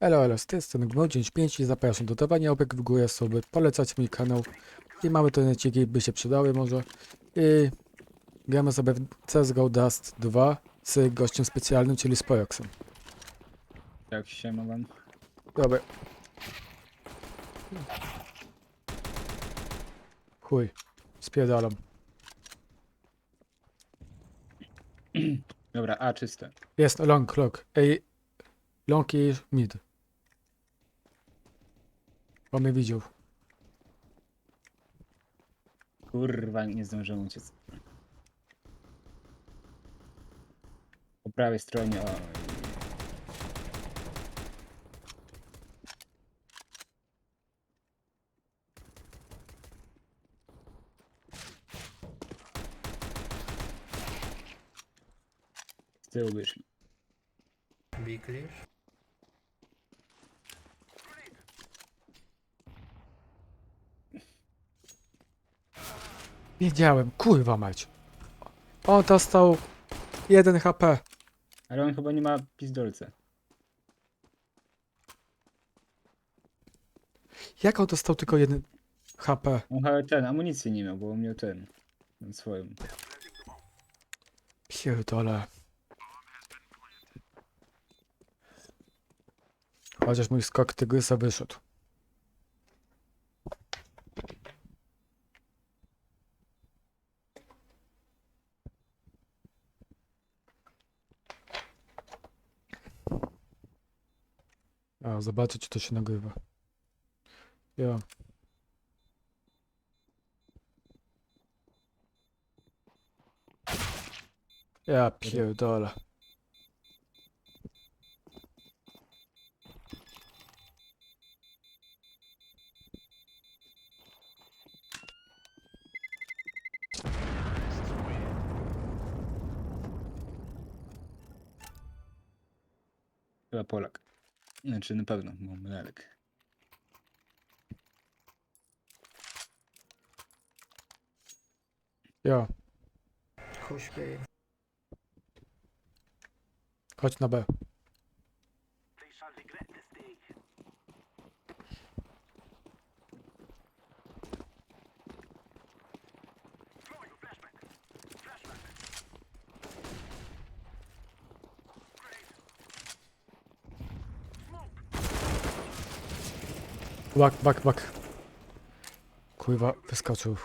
Elo, elo, z tej strony Gmo95 i zapraszam do dawania łapek w górę sobie, polecać mój kanał i mamy tu neciki, by się przydały może i gramy sobie w CSGO Dust 2 z gościem specjalnym, czyli z Poroxem. Jak się ma wam? Dobra. Chuj, spierdalam. Dobra, a czyste. Jest, long, long. Ej, long i mid. On mnie widział. Kurwa, nie zdążyłem uciec. Po prawej stronie, o. Z tyłu wyszli. Clear. Wiedziałem, kurwa mać. On dostał 1 HP. Ale on chyba nie ma pizdolca. Jak on dostał tylko 1 HP? On chyba ten, amunicji nie miał, bo on miał ten. ten swoją. Pierdole. Chociaż mój skok tygrysa wyszedł. Zobaczę, czy to się nagrywa. Ja. Ja pierdolę. Polak. Znaczy na pewno, bo Melek. Ja. Push B. Chodź na B. Bak, bak, bak. Kurwa, wyskoczył.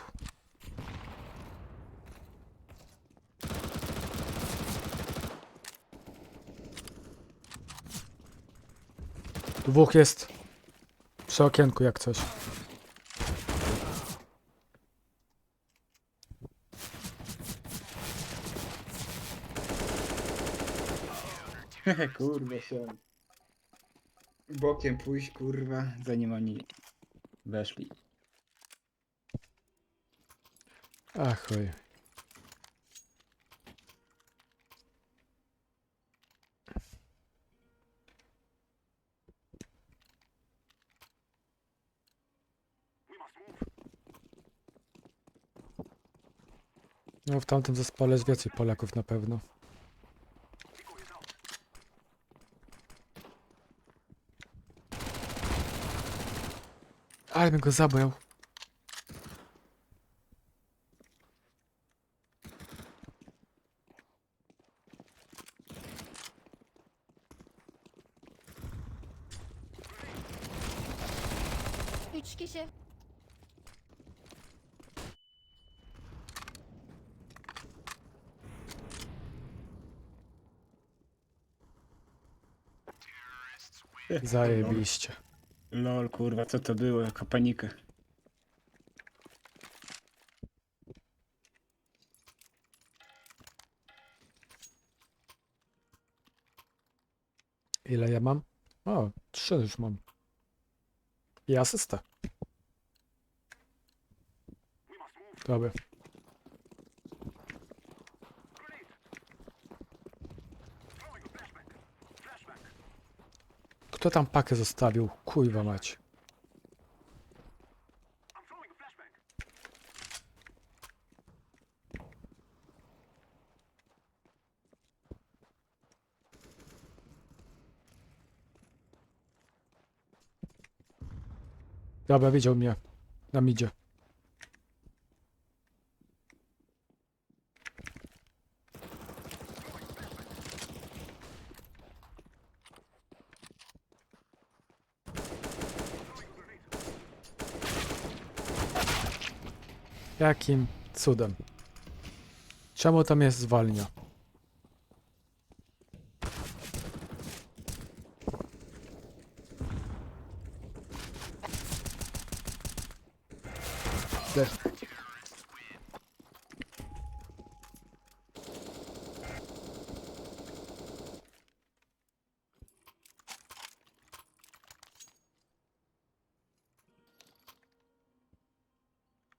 Dwóch jest. Przy okienku jak coś. kurwa się. Bokiem pójść, kurwa, zanim oni weszli. Ach. No, w tamtym zespole jest więcej Polaków na pewno. Ale bym go zabrał. Üç kişi. Zajebiście. Lol, kurwa, co to było? Jaka panika. Ile ja mam? O, trzy już mam. I asystę. Dobra. Kto tam pakę zostawił? Kurwa mać. Dobra, widział mnie. Nam idzie. Jakim cudem? Czemu tam jest zwalnia? Le-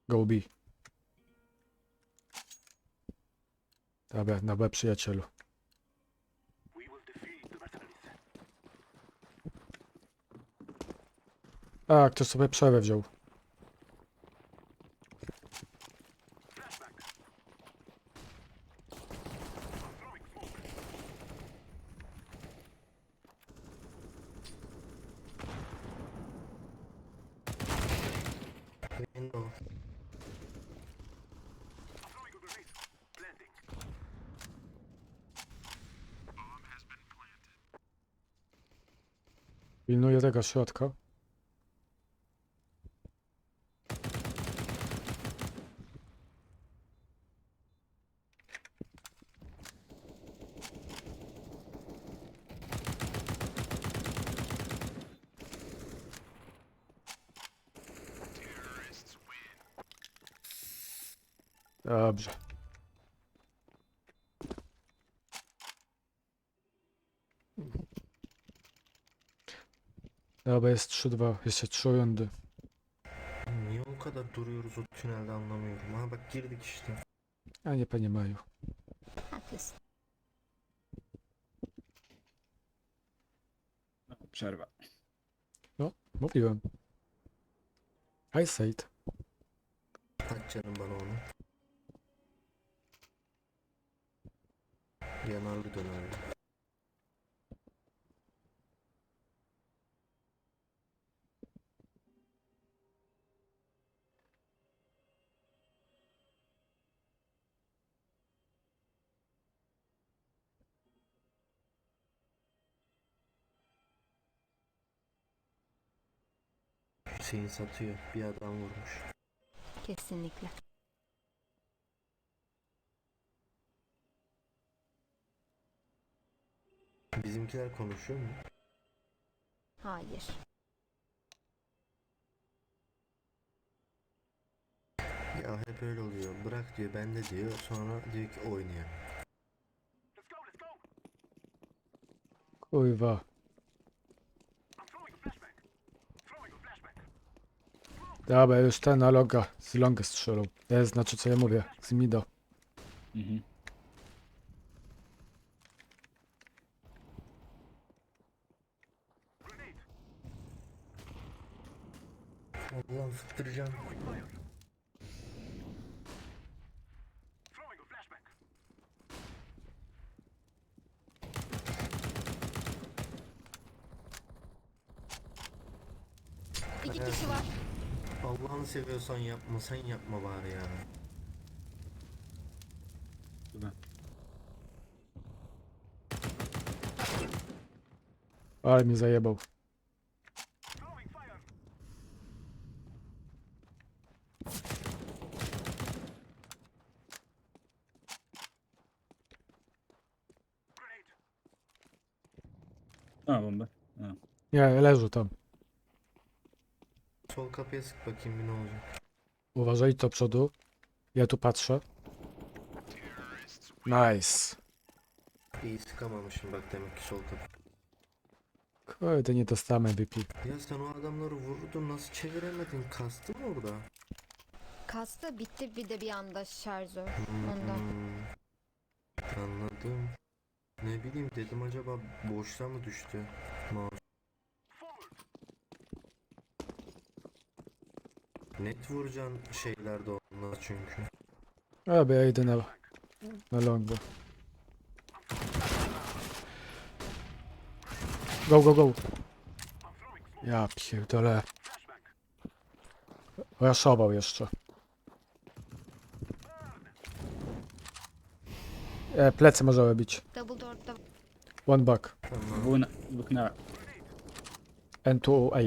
Go B. na B przyjacielu. A, ktoś sobie przerwę wziął. Window. Pilnuję tego środka. Dobrze. ABS tuşu da var. İşte şu yönde. Niye o kadar duruyoruz o tünelde anlamıyorum. Ha bak girdik işte. Я не понимаю. Haklısın. Przerwa. No, mówiłem. I said. Tak canım bana onu. Yanarlı dönerli. Hüseyin satıyor. Bir adam vurmuş. Kesinlikle. Bizimkiler konuşuyor mu? Hayır. Ya hep öyle oluyor. Bırak diyor bende diyor. Sonra diyor ki oynuyor. Kurwa. Dobra, już ten na loga, z longa strzelał. To jest znaczy co ja mówię, z mida. Mhm. Seviyorsan yapma. Sen yapma bari ya. Dobra. Ale mnie zajebał. A, bombę. Nie, leży tam. Sol kapıya sık bakayım bir ne olacak. Uważaj do przodu. Ja tu patrzę. Nice. İyi sıkamamışım bak demek ki sol kapı. Kurde, nie dostałem MVP. Ya sen o adamları vururdun nasıl çeviremedin? Kastı mı orada? Kasta bitti bir de bir anda şarjör. Hmm, Ondan. Anladım. Ne bileyim dedim acaba boşta mı düştü? Mouse. Net vuracaksın şeylerde onlar çünkü. Dobra, ja idę na, longu. Go, go, go. Ja pierdolę. Raszował jeszcze. E, plecy może robić. Double door, double... One back. Dwóch na... And two A.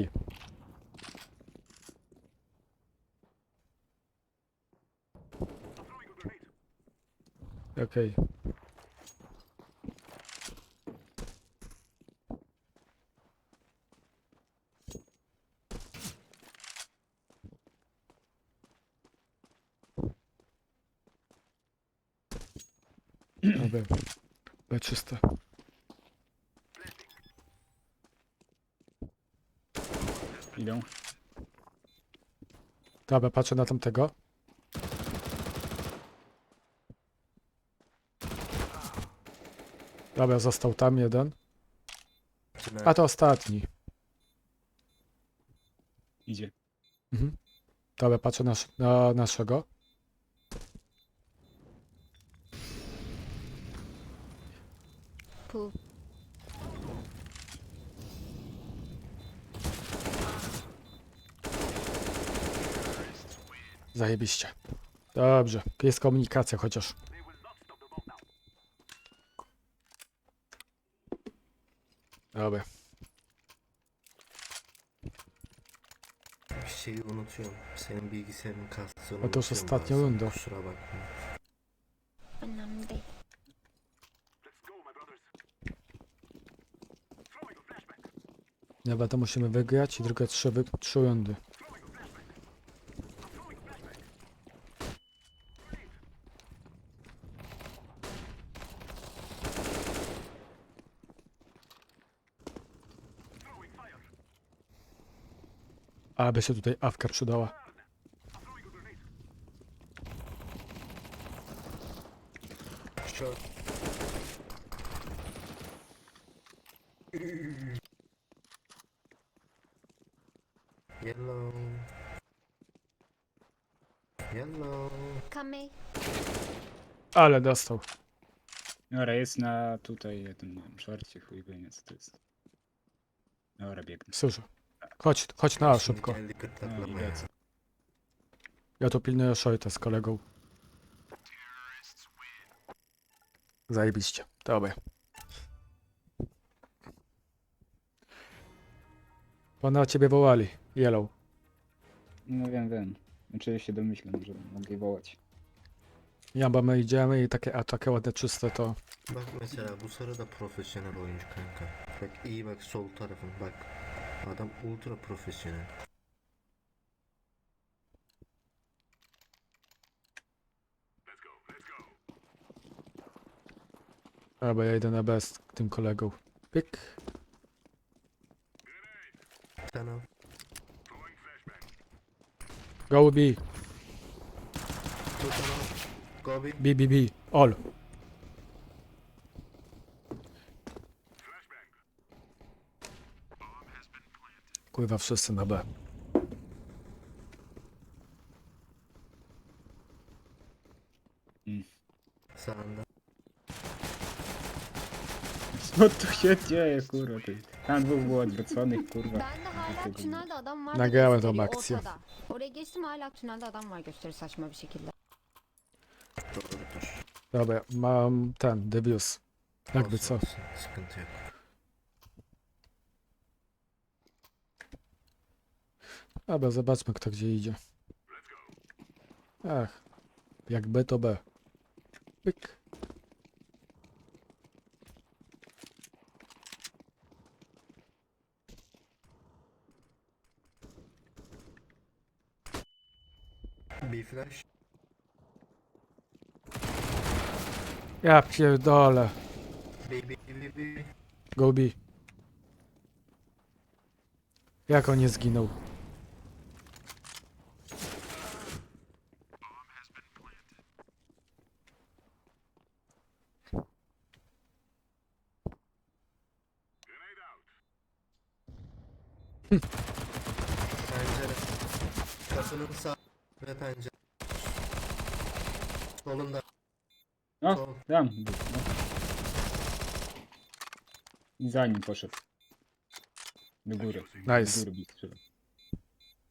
Okej. Dobra. B czyste. Idą. Dobra, patrzę na tamtego. Dobra, został tam jeden. A to ostatni. Idzie. Mhm. Dobra, patrzę na, na naszego. Pool. Zajebiście. Dobrze, jest komunikacja chociaż. Dobra. Şeyi unutuyorum. Senin bilgisayarın kastığını O to już unutuyorum ostatnia bazen. runda. Kusura bakma. Önemli değil. Dobra, to musimy wygrać i tylko trzy, wy... trzy rundy. Aby się tutaj awka przydała. Yellow. Yellow. Ale dostał. Dobra, jest na tutaj jeden, nie wiem, szorcie, chuj wie nie co to jest. Dobra, biegnę. Słyszę. Chodź, chodź na A szybko. idę. Ja tu pilnuję shorta z kolegą. Zajebiście. Dobra. Pana ciebie wołali. Yellow. No wiem, wiem. Znaczy się domyślam, że mogli wołać. Ja, bo my idziemy i takie, a takie ładne czyste to... Bak mesela bu sarı da profesyonel oyuncu kanka. Bak iyi bak sol tarafın bak. Adam ultra profesyonel. Albo ja idę na B z tym kolegą. Pyk. Al. Go B. B, B, B. All. Kurwa, wszyscy na B. Co tu się dzieje, kurwa, ty? Tam dwóch było odwróconych, kurwa. Ben de hala Bakıyordum. tünelde adam var da Nagaramet gösteriyor olmak istiyor. ortada. Oraya geçtim hala tünelde adam var gösteriyor saçma bir şekilde. Doğrudur. Dobra, mam ten, debius. Jakby co. olsun, Sıkıntı yok. Dobra, zobaczmy kto gdzie idzie. Ach, jak B to B. Pyk. Bir flash. Ja pierdolę. Bir bir bir bir. Go B. Jak on nie zginął? Tam. był, No. I za nim poszedł. Do góry. Nice. Do góry był strzelał.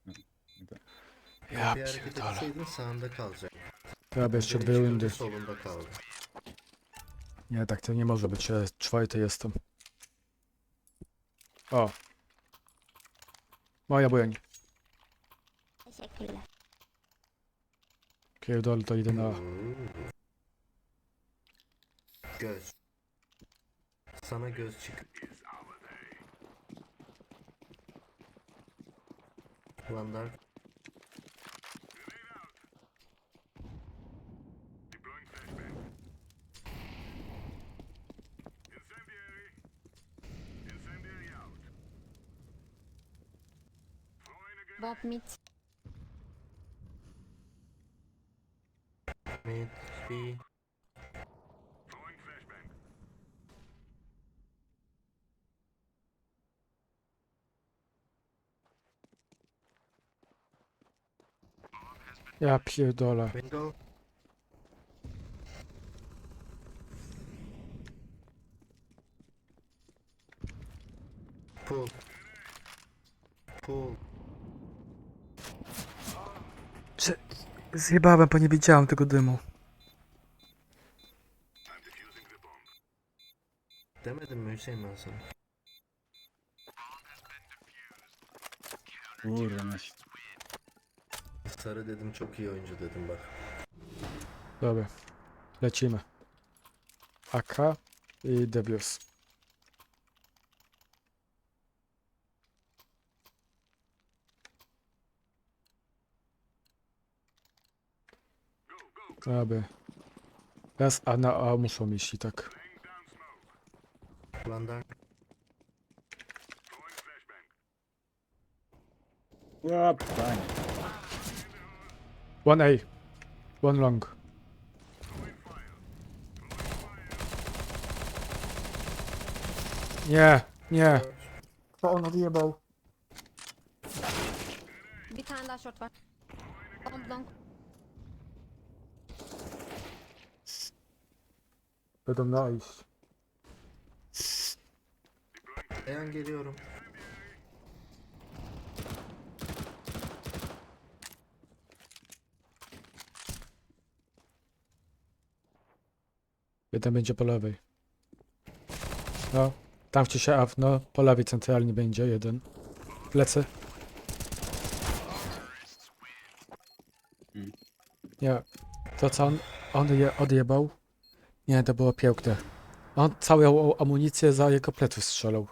No, tak. Ja pierdolę. kalacak. Dobra, jeszcze dwie rundy. Nie, tak to nie może być. Ja czwarty jestem. O. Moja broń. Pierdolę, to idę na... Göz. Sana göz çık. Vandar. Bob mit. Mit, wie. Ja pierdolę. Window. Pull. Pull. Zjebałem, bo nie widziałem tego dymu. Mi Hüseyin ben sana? Kurwa, mać. Sarı dedim çok iyi oyuncu dedim bak. Dobra. Lecimy. AK i Debius. Dobra. Raz A na A muszą iść i tak. Vandal. O, panie. One A. One long. Nie, nie. Kto on odjebał? Bir tane daha short var. Bomb long. Będą na iść. Dayan geliyorum. Jeden będzie po lewej. No, tam wci się A, no, po lewej centralnie będzie jeden. Plecy. Mm. Nie, to co on, on je odjebał? Nie, to było piękne. On całą amunicję za jego pleców strzelał.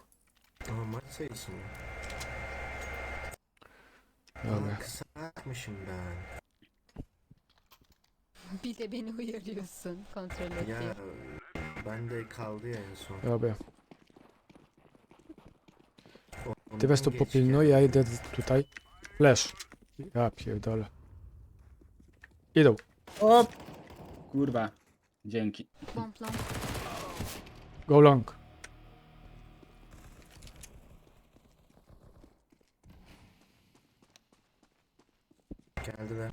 Maç sayısı mı? Dobra. Bir de beni uyarıyorsun. Kontrol et Ya diye. bende kaldı ya en son. Dobra. Ty weź tu geç popilnuj, ja idę tutaj. Flash. Ja pierdolę. Idą. O! Kurwa. Dzięki. Go long. Geldiler.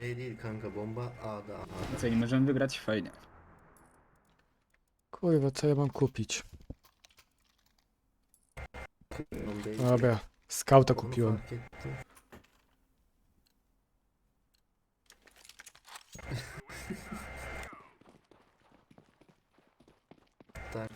B değil kanka bomba A'da A'da. Co, nie możemy wygrać? Fajnie. Kurwa, co ja mam kupić? Dobra, skauta Onu kupiłem. fark ettim. tak.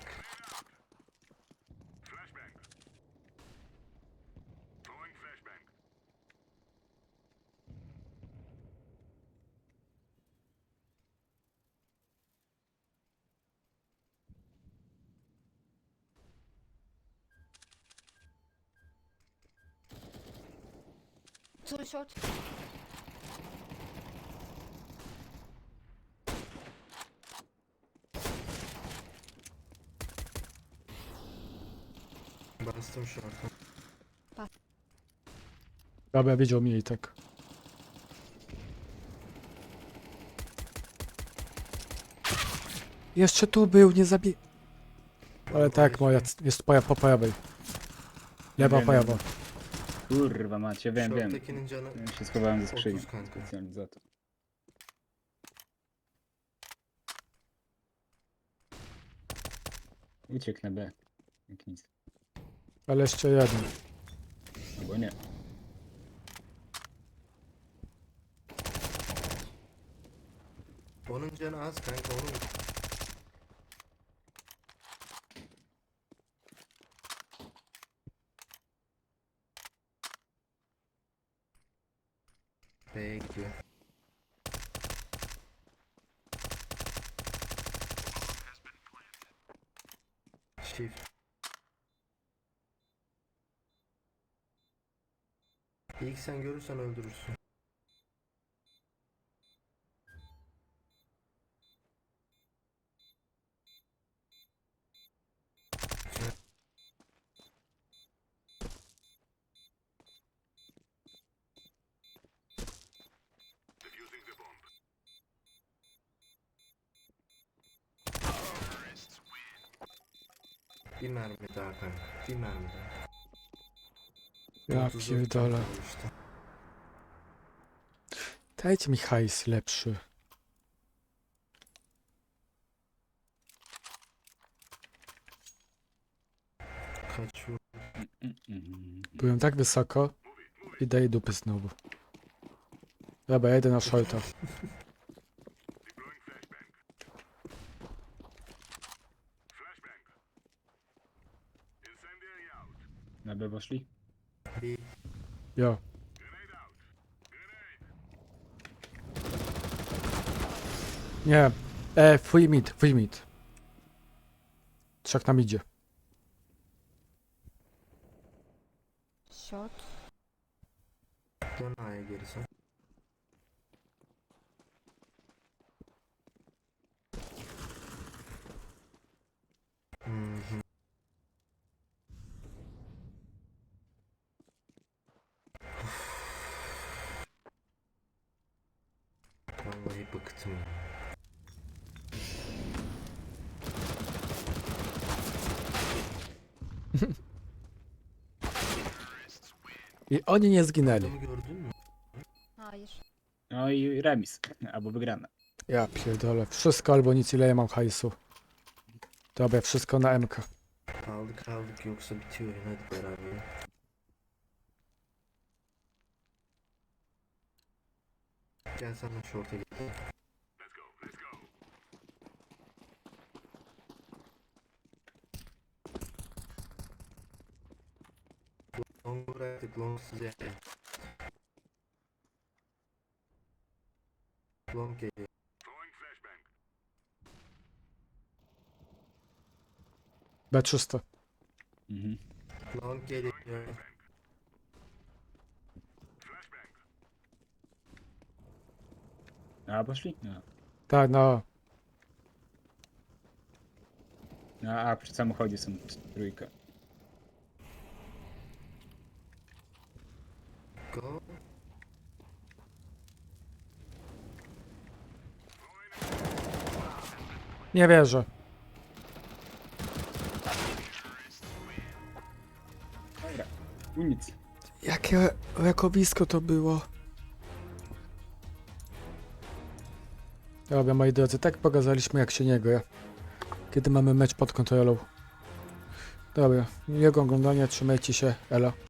Two short. Bastım şu an. Dobra, widział mnie i tak. Jeszcze tu był, nie zabi... Ale tak, moja, jest moja po prawej. Lewa, Wiem, prawa. Kurwa macie, wiem, wiem. Canı Ja się schowałem ze skrzynią. 30 kanka. Specjalnie za to. Uciekł na B. Jak nic. Ale jeszcze jeden. Albo nie. Onun canı az kanka onun. Sen görürsen öldürürsün. Bir mermi daha kanka. Bir mermi daha. Ja 34 pierdolę. işte. Dajcie mi hajs lepszy. Byłem tak wysoko i daję dupy znowu. Dobra, jedę na shorta. Na B poszli? Jo. Nie. E, free mid, free mid. Trzech nam idzie. A'ya geri sen. Mhm. Bıktım. I oni nie zginęli. Adamı gördün mü? Hayır. No i remis. Albo wygrana. Ja pierdolę. Wszystko albo nic, ile ja mam hajsu. Dobra, wszystko na MK. Aldık aldık yoksa bitiyor oyun hadi beraber. Gel sen de şorta gel. Long bıraktık long size. Long geliyor. B300. Mhm. Long geliyor. A poszli? No. Tak, no. No, a przy samochodzie są trójka. Go. Nie wierzę. Dobra. U nic. Jakie lekowisko to było? Dobra, moi drodzy, tak pokazaliśmy jak się nie gra. Kiedy mamy mecz pod kontrolą. Dobra, miłego oglądania, trzymajcie się, elo.